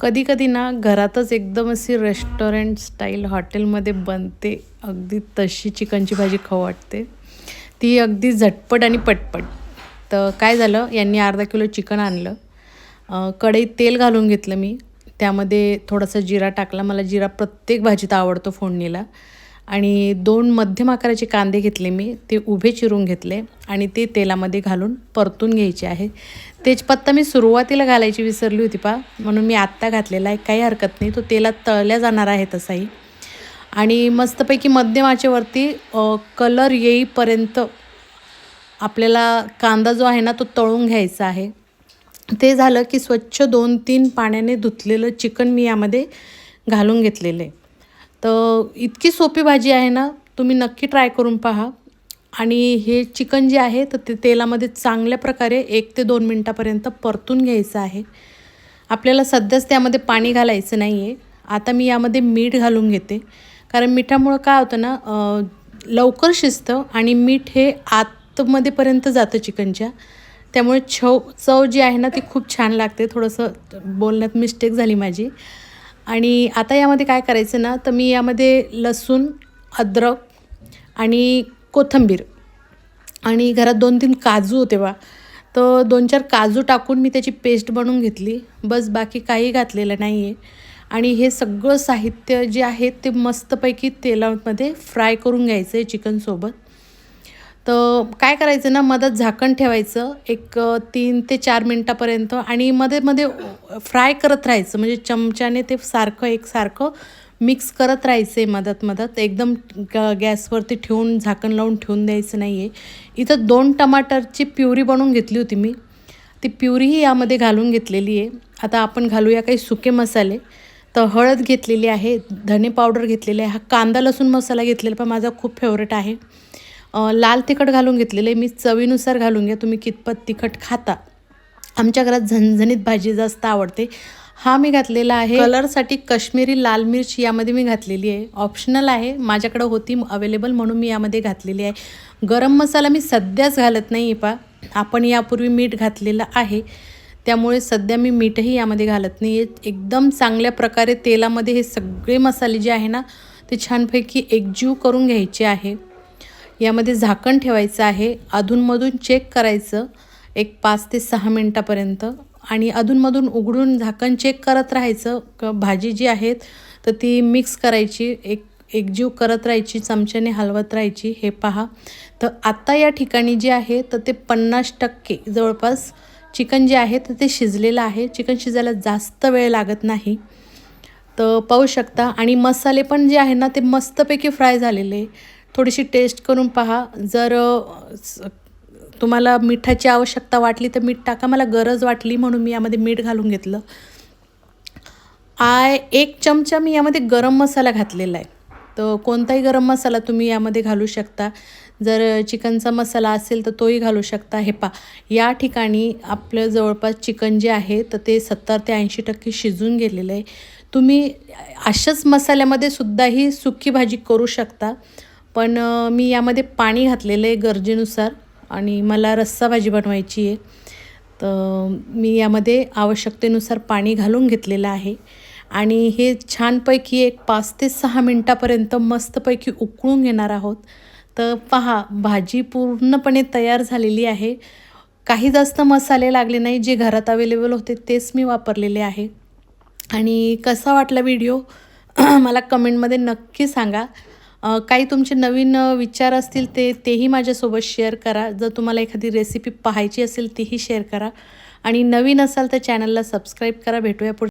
कधी कधी ना घरातच एकदम अशी रेस्टॉरंट स्टाईल हॉटेलमध्ये बनते. अगदी तशी चिकनची भाजी खाऊ वाटते. ती अगदी झटपट आणि पटपट. तर काय झालं यांनी अर्धा किलो चिकन आणलं. कढईत तेल घालून घेतलं मी. त्यामध्ये थोडासा जिरा टाकला. मला जिरा प्रत्येक भाजीत आवडतो फोडणीला. आणि दोन मध्यम आकाराचे कांदे घेतले मी ते उभे चिरून घेतले आणि ते तेलामध्ये घालून परतून घ्यायचे आहे. तेजपत्ता मी सुरुवातीला घालायची विसरली होती पा म्हणून मी आत्ता घातलेला आहे काही हरकत नाही तो तेलात तळल्या जाणार आहे तसाही. आणि मस्तपैकी मध्यम आचेवरती कलर येईपर्यंत आपल्याला कांदा जो आहे ना तो तळून घ्यायचा आहे. ते झालं की स्वच्छ दोन तीन पाण्याने धुतलेलं चिकन मी यामध्ये घालून घेतलेलं आहे. तर इतकी सोपी भाजी आहे ना तुम्ही नक्की ट्राय करून पहा. आणि हे चिकन जे आहे तर ते तेलामध्ये चांगल्या प्रकारे एक ते दोन मिनटापर्यंत परतून घ्यायचं आहे. आपल्याला सध्याच त्यामध्ये पाणी घालायचं नाही आहे आता मी यामध्ये मीठ घालून घेते. कारण मिठामुळं काय होतं ना लवकर शिजतं आणि मीठ हे आतमध्येपर्यंत जातं चिकनच्या. त्यामुळे छव चव जी आहे ना ती खूप छान लागते. थोडंसं बोलण्यात मिस्टेक झाली माझी. आणि आता यामध्ये काय करायचं ना तर मी यामध्ये लसूण अद्रक आणि कोथिंबीर आणि घरात दोन तीन काजू होते बा. तर दोन चार काजू टाकून मी त्याची पेस्ट बनवून घेतली. बस बाकी काही घातलेलं नाही आहे आणि हे सगळं साहित्य जे आहे ते मस्तपैकी तेलामध्ये फ्राय करून घ्यायचं आहे चिकनसोबत तर काय करायचं ना मधात झाकण ठेवायचं एक तीन ते चार मिनटापर्यंत आणि मध्ये मध्ये फ्राय करत राहायचं. म्हणजे चमच्याने ते सारखं एकसारखं मिक्स करत राहायचं आहे मधात. मदत एकदम गॅसवरती ठेवून झाकण लावून ठेवून द्यायचं नाही आहे इथं दोन टमाटरची प्युरी बनवून घेतली होती मी. ती प्युरीही यामध्ये घालून घेतलेली आहे. आता आपण घालूया काही सुके मसाले. तर हळद घेतलेली आहे धने पावडर घेतलेली आहे. हा कांदा लसूण मसाला घेतलेला पण माझा खूप फेवरेट आहे. लाल तिखट घालून घेतलेलं आहे. मी चवीनुसार घालून घ्या. तुम्ही कितपत तिखट खाता. आमच्या घरात झणझणीत भाजी जास्त आवडते. हा मी घातलेला आहे. कलरसाठी कश्मीरी लाल मिर्च यामध्ये मी घातलेली आहे. ऑप्शनल आहे. माझ्याकडं होती अवेलेबल म्हणून मी यामध्ये घातलेली आहे. गरम मसाला मी सध्याच घालत नाही पा. आपण यापूर्वी मीठ घातलेलं आहे. त्यामुळे सध्या मी मीठही यामध्ये घालत नाही आहे एकदम चांगल्या प्रकारे तेलामध्ये हे सगळे मसाले जे आहे ना ते छानपैकी एकजीव करून घ्यायचे आहे. यामध्ये झाकण ठेवायचं आहे. अधूनमधून चेक करायचं एक पाच ते सहा मिनटापर्यंत. आणि अधूनमधून उघडून झाकण चेक करत राहायचं. क भाजी जी आहेत तर ती मिक्स करायची. एक एकजीव करत राहायची चमच्याने हलवत राहायची. हे पहा. तर आत्ता या ठिकाणी जे आहे तर ते पन्नास टक्के जवळपास चिकन जे आहे तर ते शिजलेलं आहे. चिकन शिजायला जास्त वेळ लागत नाही. तर पाहू शकता. आणि मसाले पण जे आहे ना ते मस्तपैकी फ्राय झालेले. थोडीशी टेस्ट करून पहा. जर तुम्हाला मिठाची आवश्यकता वाटली तर मीठ टाका. मला गरज वाटली म्हणून मी यामध्ये मीठ घालून घेतलं. आय एक चमचा मी यामध्ये गरम मसाला घातलेला आहे. तर कोणताही गरम मसाला तुम्ही यामध्ये घालू शकता. जर चिकनचा मसाला असेल तर तोही घालू शकता. हे पा या ठिकाणी आपलं जवळपास चिकन जे आहे तर ते सत्तर ते ऐंशी टक्के शिजून गेलेलं आहे. तुम्ही अशाच मसाल्यामध्ये सुद्धाही सुकी भाजी करू शकता. पण मी यामध्ये पाणी घातलेलं आहे गरजेनुसार आणि मला रस्सा भाजी बनवायची आहे. तर मी यामध्ये आवश्यकतेनुसार पाणी घालून घेतलेलं आहे आणि हे छानपैकी एक पाच ते सहा मिनटापर्यंत मस्तपैकी उकळून घेणार आहोत. तर पहा भाजी पूर्णपणे तयार झालेली आहे. काही जास्त मसाले लागले नाही जे घरात अवेलेबल होते तेच मी वापरलेले आहे. आणि कसा वाटला व्हिडिओ मला कमेंटमध्ये नक्की सांगा. काही तुमचे नवीन विचार असतील ते तेही माझ्यासोबत शेअर करा. जर तुम्हाला एखादी रेसिपी पाहायची असेल तीही शेअर करा. आणि नवीन असाल तर चॅनलला सबस्क्राईब करा. भेटूया पुढे